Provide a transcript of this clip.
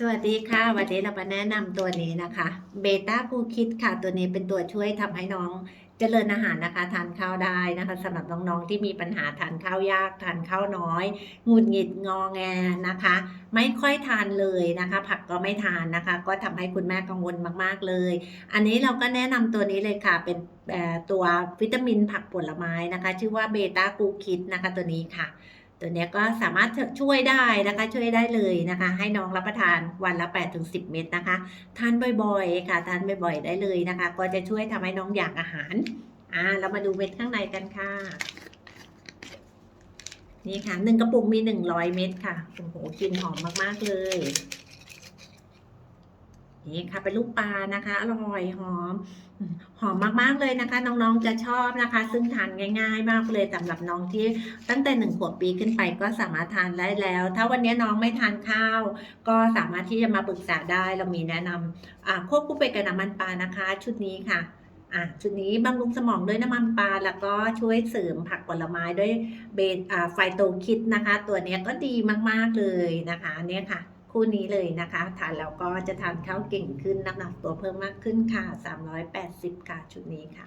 สวัสดีค่ะ วันนี้เรามาแนะนำตัวนี้นะคะเบต้ากูคิดค่ะ ตัวนี้เป็นตัวช่วยทำให้น้องเจริญอาหารนะคะ ทานข้าวได้นะคะสำหรับน้องๆที่มีปัญหาทานข้าวยาก ทานข้าวน้อยหงุดหงิดงอแงนะคะ ไม่ค่อยทานเลยนะคะ ผักก็ไม่ทานนะคะ ก็ทำให้คุณแม่กังวลมากๆเลย อันนี้เราก็แนะนำตัวนี้เลยค่ะเป็นตัววิตามินผักผลไม้นะคะ ชื่อว่าเบต้ากูคิดนะคะตัวนี้ค่ะ ตัวนี้ก็สามารถช่วยได้นะคะ ช่วยได้เลยนะคะ ให้น้องรับประทานวันละ 8-10 เม็ดนะคะ ทานบ่อยๆ ค่ะ ทานบ่อยๆ ได้เลยนะคะ ก็จะช่วยทำให้น้องอยากอาหาร อ่า เรามาดูเม็ดข้างในกันค่ะ นี่ค่ะหนึ่งกระปุกมี 100 เม็ดค่ะ โอ้โหกลิ่นหอมมากๆเลย นี่ค่ะเป็นลูกปลานะคะ อร่อยหอม หอมมากๆเลยนะคะ น้องๆจะชอบนะคะ ซึ่งทานง่าย ๆ มากเลยสำหรับน้องที่ตั้งแต่หนึ่งขวบปีขึ้นไปก็สามารถทานได้แล้ว ถ้าวันนี้น้องไม่ทานข้าว ก็สามารถที่จะมาปรึกษาได้เรามีแนะนำอ่าควบคู่ไปกับน้ำมันปลานะคะ ชุดนี้ค่ะอะชุดนี้บำรุงสมองด้วยน้ำมันปลาแล้วก็ช่วยเสริมผักผลไม้ด้วยเบนไฟโตคิดนะคะ ตัวนี้ก็ดีมากๆเลยนะคะเนี่ยค่ะ คู่นี้เลยนะคะทานแล้วก็จะทานข้าวเก่งขึ้นน้ำหนักตัวเพิ่มมากขึ้นค่ะ 380 ค่ะชุดนี้ค่ะ